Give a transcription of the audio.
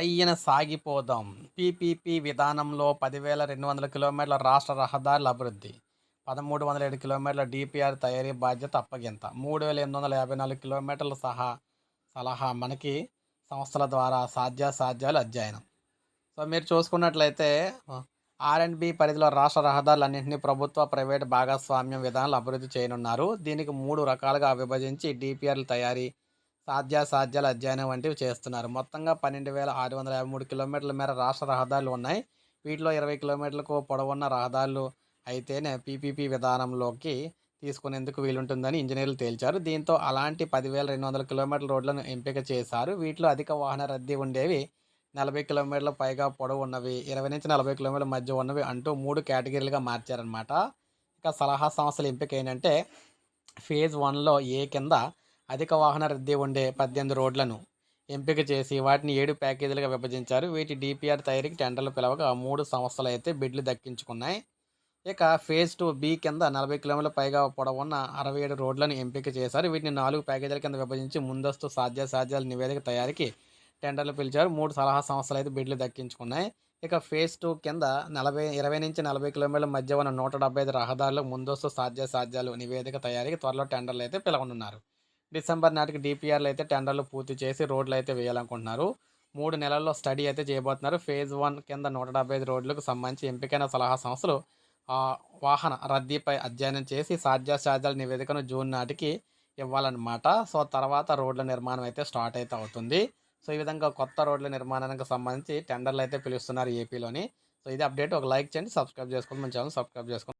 రయ్యన సాగిపోదాం. PPP విధానంలో పదివేల రెండు వందల కిలోమీటర్ల రాష్ట్ర రహదారుల అభివృద్ధి పదమూడు వందల ఏడు కిలోమీటర్ల డిపిఆర్ తయారీ బాధ్యత అప్పగింత మూడు వేల ఎనిమిది వందల యాభై నాలుగు కిలోమీటర్ల సహా సలహా మనకి సంస్థల ద్వారా సాధ్యాసాధ్యాలు అధ్యయనం. సో మీరు చూసుకున్నట్లయితే ఆర్ అండ్ బి పరిధిలో రాష్ట్ర రహదారులన్నింటినీ ప్రభుత్వ ప్రైవేట్ భాగస్వామ్యం విధానాలు అభివృద్ధి చేయనున్నారు. దీనికి మూడు రకాలుగా విభజించి డిపిఆర్ల తయారీ సాధ్యాసాధ్యాల అధ్యయనం వంటివి చేస్తున్నారు. మొత్తంగా పన్నెండు వేల ఆరు వందల యాభై మూడు కిలోమీటర్ల మేర రాష్ట్ర రహదారులు ఉన్నాయి. వీటిలో ఇరవై కిలోమీటర్లకు పొడవున్న రహదారులు అయితేనే పీపీపీ విధానంలోకి తీసుకునేందుకు వీలుంటుందని ఇంజనీర్లు తేల్చారు. దీంతో అలాంటి పదివేల రెండు వందల కిలోమీటర్ల రోడ్లను ఎంపిక చేశారు. వీటిలో అధిక వాహన రద్దీ ఉండేవి నలభై కిలోమీటర్ల పైగా పొడవు ఉన్నవి ఇరవై నుంచి నలభై కిలోమీటర్ల మధ్య ఉన్నవి అంటూ మూడు కేటగిరీలుగా మార్చారనమాట ఇక సలహా సంస్థలు ఎంపిక ఏంటంటే ఫేజ్ వన్లో ఏ కింద అధిక వాహన రద్దీ ఉండే పద్దెనిమిది రోడ్లను ఎంపిక చేసి వాటిని ఏడు ప్యాకేజీలుగా విభజించారు. వీటి డిపిఆర్ తయారీకి టెండర్లు పిలవగా మూడు సంస్థలు అయితే బిడ్లు దక్కించుకున్నాయి. ఇక ఫేజ్ టూ బి కింద నలభై కిలోమీటర్ల పైగా పొడవున్న అరవై ఏడు రోడ్లను ఎంపిక చేశారు. వీటిని నాలుగు ప్యాకేజీల కింద విభజించి ముందస్తు సాధ్యాసాధ్యాల నివేదిక తయారీకి టెండర్లు పిలిచారు. మూడు సలహా సంస్థలు అయితే బిడ్లు దక్కించుకున్నాయి. ఇక ఫేజ్ టూ కింద నలభై ఇరవై నుంచి నలభై కిలోమీటర్ల మధ్య ఉన్న నూట డెబ్బై ఐదు రహదారులు ముందస్తు సాధ్యాసాధ్యాలు నివేదిక తయారీకి త్వరలో టెండర్లు అయితే పిలవనున్నారు. డిసెంబర్ నాటికి డిపిఆర్లు అయితే టెండర్లు పూర్తి చేసి రోడ్లు అయితే వేయాలనుకుంటున్నారు. మూడు నెలల్లో స్టడీ అయితే చేయబోతున్నారు. ఫేజ్ వన్ కింద నూట డెబ్బై ఐదు రోడ్లకు సంబంధించి ఎంపికైన సలహా సంస్థలు వాహన రద్దీపై అధ్యయనం చేసి సాధ్యాసాధ్యాల నివేదికను జూన్ నాటికి ఇవ్వాలన్నమాట. సో తర్వాత రోడ్ల నిర్మాణం అయితే స్టార్ట్ అయితే అవుతుంది. సో ఈ విధంగా కొత్త రోడ్ల నిర్మాణానికి సంబంధించి టెండర్లు అయితే పిలుస్తున్నారు ఏపీలోని సో ఇది అప్డేట్. ఒక లైక్ చేయండి సబ్స్క్రైబ్ చేసుకోండి. మన ఛానల్ సబ్స్క్రైబ్ చేసుకోండి.